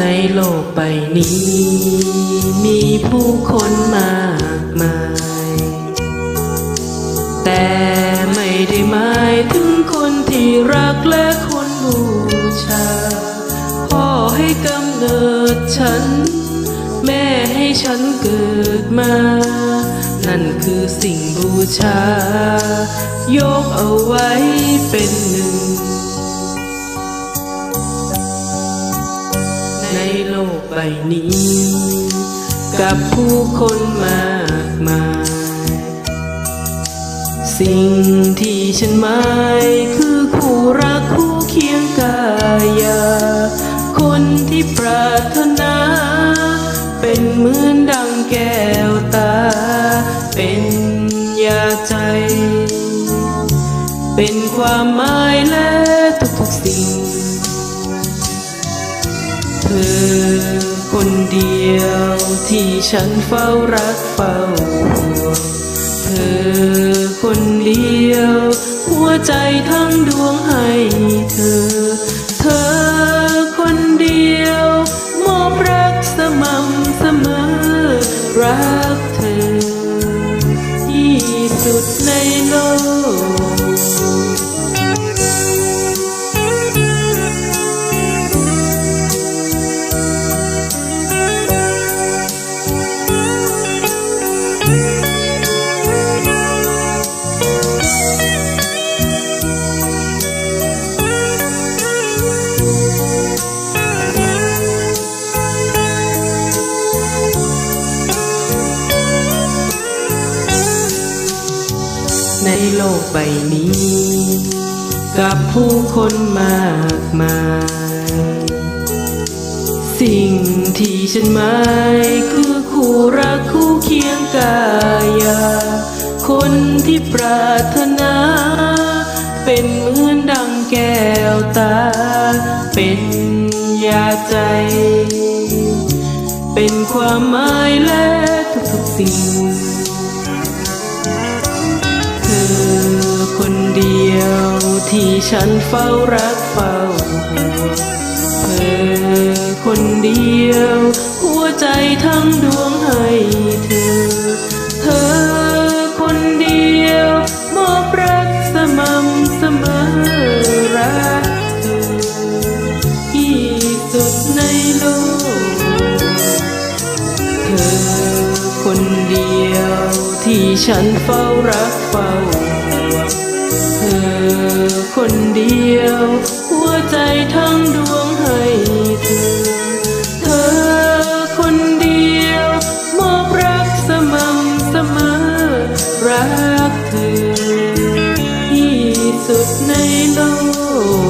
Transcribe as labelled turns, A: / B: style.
A: ในโลกใบนี้ มีผู้คนมากมาย แต่ไม่ได้หมายถึงคนที่รักและคนบูชา พ่อให้กำเนิดฉัน แม่ให้ฉันเกิดมา นั่นคือสิ่งบูชา ยกเอาไว้เป็นหนึ่ง โลกใบนี้ กับผู้คนมากมาย สิ่งที่ฉันหมายคือคู่รักคู่เคียงกายา คนที่ปรารถนา เป็นเหมือนดังแก้วตา เป็นยาใจ เป็นความหมายและทุกๆสิ่ง ธอ คนเดียวที่ฉันเฝ้ารักเฝ้าห่วงเธอคนเดียว หัวใจทั้งดวงให้เธอ เธอคนเดียว มอบรักสม่ำเสมอ รักเธอ ที่สุดในโลก ในโลกใบนี้ กับผู้คนมากมาย สิ่งที่ฉันหมายคือคู่รักคู่เคียงกายา คนที่ปรารถนา เป็นเหมือนดังแก้วตา เป็นยาใจ เป็นความหมายและทุกๆสิ่ง ที่ฉันเฝ้ารักเฝ้าห่วงเธอคนเดียว หัวใจทั้งดวงให้เธอ เธอคนเดียว มอบรักสม่ำเสมอรักเธอที่สุดในโลก เธอคนเดียวที่ฉันเฝ้ารักเฝ้าห่วง คนเดียว หัวใจทั้งดวงให้เธอ เธอคนเดียว มอบรักสม่ำเสมอ รักเธอ ที่สุดในโลก